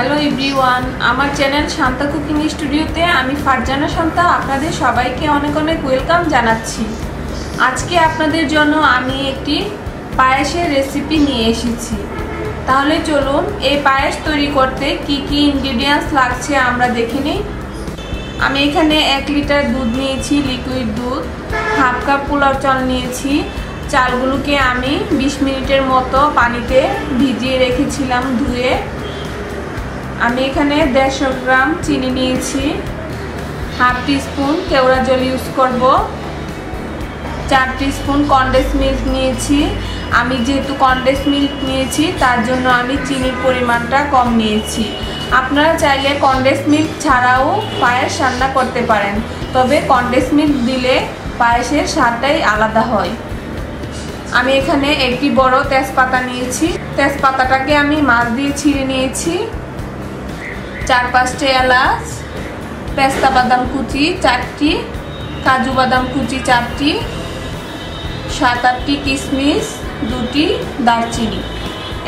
Hello everyone আমার channel Shanta cooking স্টুডিওতে আমি ফারজানা শান্তা, আপনাদের সবাইকে অনেক অনেক ওয়েলকাম জানাচ্ছি। আজকে আপনাদের জন্য আমি একটি পায়েসের রেসিপি নিয়ে এসেছি। তাহলে চলুন, এই পায়েস তৈরি করতে কি কি ইনগ্রিডিয়েন্টস লাগছে আমরা দেখে নিই। আমি এখানে এক লিটার দুধ নিয়েছি লিকুইড দুধ, হাফ কাপ পোলাও চাল নিয়েছি। চালগুলোকে আমি ২০ মিনিটের মতো পানিতে ভিজিয়ে রেখেছিলাম ধুয়ে। আমি এখানে দেড়শো গ্রাম চিনি নিয়েছি। হাফ টিস্পুন কেওড়া জল ইউজ করব। চার টিস্পুন কন্ডেন্স মিল্ক নিয়েছি। আমি যেহেতু কন্ডেন্স মিল্ক নিয়েছি, তার জন্য আমি চিনির পরিমাণটা কম নিয়েছি। আপনারা চাইলে কন্ডেন্স মিল্ক ছাড়াও পায়েস রান্না করতে পারেন, তবে কন্ডেন্স মিল্ক দিলে পায়েসের স্বাদটাই আলাদা হয়। আমি এখানে একটি বড় তেজপাতা নিয়েছি। তেজপাতাটাকে আমি মাছ দিয়ে ছিঁড়ে নিয়েছি। চার পাঁচটি এলাচ, পেস্তা বাদাম কুচি চারটি, কাজু বাদাম কুচি চারটি, সাত আটটি কিশমিশ দুটি দারচিনি।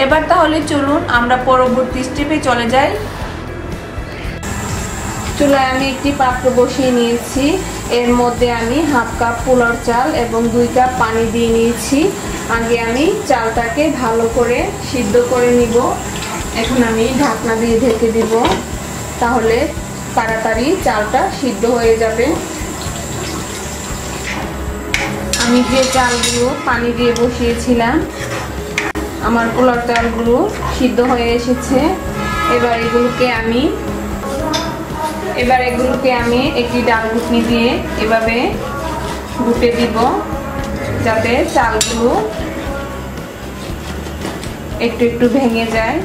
এবার তাহলে চলুন আমরা পরবর্তী স্টেপে চলে যাই। চুলায় আমি একটি পাত্র বসিয়ে নিয়েছি। এর মধ্যে আমি হাফ কাপ পোলার চাল এবং দুই কাপ পানি দিয়ে নিয়েছি। আগে আমি চালটাকে ভালো করে সিদ্ধ করে নিব। এখন আমি ঢাকনা দিয়ে ঢেকে দিব। তাহলে তাড়াতাড়ি চালটা সিদ্ধ হয়ে যাবে। আমি যে চালগুলো পানি দিয়ে বসিয়েছিলাম, আমার পোলার চালগুলো সিদ্ধ হয়ে এসেছে। এবার এগুলোকে আমি, এবার এগুলোকে আমি একটি ডাল ঘুটনি দিয়ে এভাবে ঘুটে দিব, যাতে চালগুলো একটু একটু ভেঙে যায়।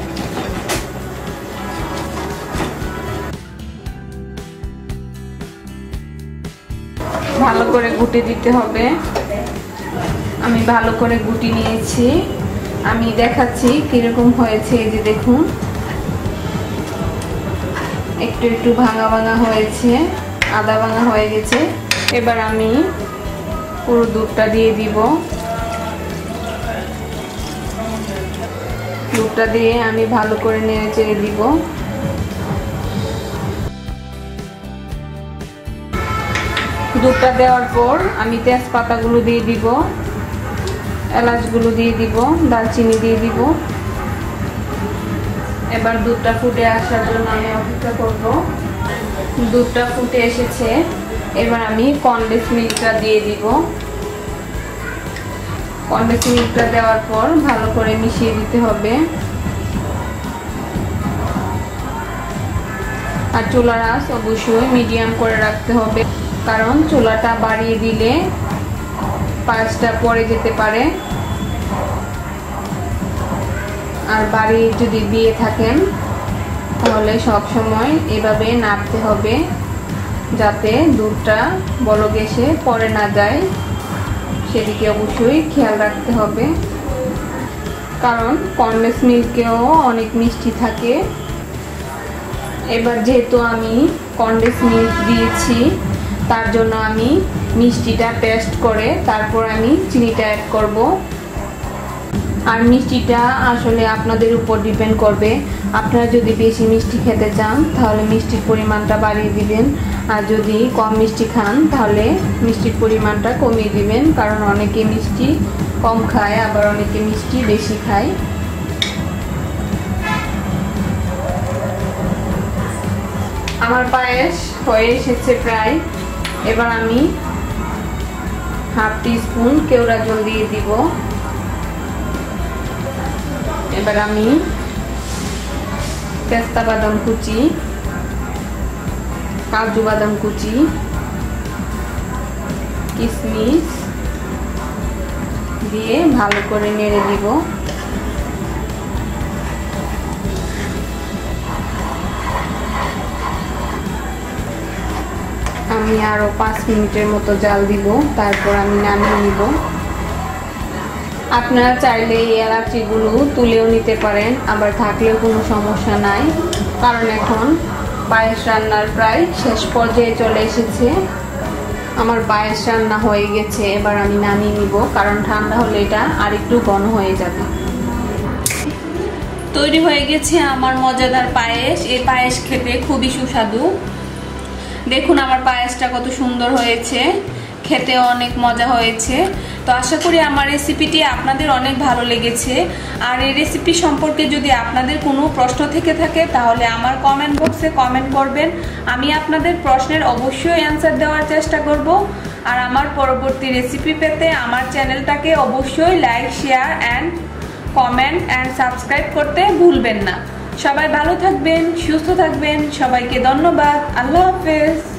ভালো করে গুটে দিতে হবে। আমি ভালো করে গুটি নিয়েছি। আমি দেখাচ্ছি কীরকম হয়েছে এই যে দেখুন। একটু একটু ভাঙা ভাঙা হয়েছে, আদা ভাঙা হয়ে গেছে। এবার আমি পুরো দুধটা দিয়ে দিব। দুধটা দিয়ে আমি ভালো করে নেড়ে চেড়ে দিব। দুধটা দেওয়ার পর আমি তেজপাতাগুলো দিয়ে দিব, এলাচগুলো দিয়ে দিব, দারচিনি দিয়ে দিব। এবার দুধটা ফুটে আসার জন্য আমি অপেক্ষা করব। দুধটা ফুটে এসেছে, এবার আমি কনডেন্স মিল্কটা দিয়ে দিব। কনডেন্স মিল্কটা দেওয়ার পর ভালো করে মিশিয়ে দিতে হবে। আর চুলার আঁচ অবশ্যই মিডিয়াম করে রাখতে হবে। কারণ চুলাটা বাড়িয়ে দিলে পাঁচটা পরে যেতে পারে। আর বাড়ি যদি দিয়ে থাকেন, তাহলে সব সময় এভাবে নাড়তে হবে যাতে দুধটা বড় গেসে পরে না যায়। সেদিকে অবশ্যই খেয়াল রাখতে হবে। কারণ কন্ডেন্স মিল্কেও অনেক মিষ্টি থাকে। এবার যেহেতু আমি কন্ডেন্স মিল্ক দিয়েছি তার জন্য আমি মিষ্টিটা পেস্ট করে তারপর আমি চিনিটা অ্যাড করব। আর মিষ্টিটা আসলে আপনাদের উপর ডিপেন্ড করবে। আপনারা যদি বেশি মিষ্টি খেতে চান, তাহলে মিষ্টির পরিমাণটা বাড়িয়ে দিবেন। আর যদি কম মিষ্টি খান, তাহলে মিষ্টির পরিমাণটা কমিয়ে দিবেন। কারণ অনেকে মিষ্টি কম খায়, আবার অনেকে মিষ্টি বেশি খায়। আমার পায়েস হয়ে এসেছে প্রায়। এবার আমি হাফ স্পুন কেওড়া জল দিয়ে দিব। এবার আমি পেস্তা বাদাম কুচি, কাজু বাদাম কুচি কিশমিশ দিয়ে ভালো করে নেড়ে দিব। আমি আরও পাঁচ মিনিটের মতো জাল দিব, তারপর আমি নামিয়ে নিব। আপনারা চাইলে এই এলাচিগুলো তুলেও নিতে পারেন, আবার থাকলেও কোনো সমস্যা নাই। কারণ এখন পায়েস রান্নার প্রায় শেষ পর্যায়ে চলে এসেছে। আমার পায়েস রান্না হয়ে গেছে, এবার আমি নামিয়ে নিব, কারণ ঠান্ডা হলে এটা আর একটু ঘন হয়ে যাবে। তৈরি হয়ে গেছে আমার মজাদার পায়েস। এই পায়েস খেতে খুবই সুস্বাদু। দেখুন আমার পায়েসটা কত সুন্দর হয়েছে খেতে অনেক মজা হয়েছে। তো আশা করি আমার রেসিপিটি আপনাদের অনেক ভালো লেগেছে। আর এই রেসিপি সম্পর্কে যদি আপনাদের কোনো প্রশ্ন থেকে থাকে, তাহলে আমার কমেন্ট বক্সে কমেন্ট করবেন। আমি আপনাদের প্রশ্নের অবশ্যই অ্যান্সার দেওয়ার চেষ্টা করব। আর আমার পরবর্তী রেসিপি পেতে আমার চ্যানেলটাকে অবশ্যই like share and comment and subscribe করতে ভুলবেন না। সবাই ভালো থাকবেন সুস্থ থাকবেন সবাইকে ধন্যবাদ আল্লাহ হাফেজ।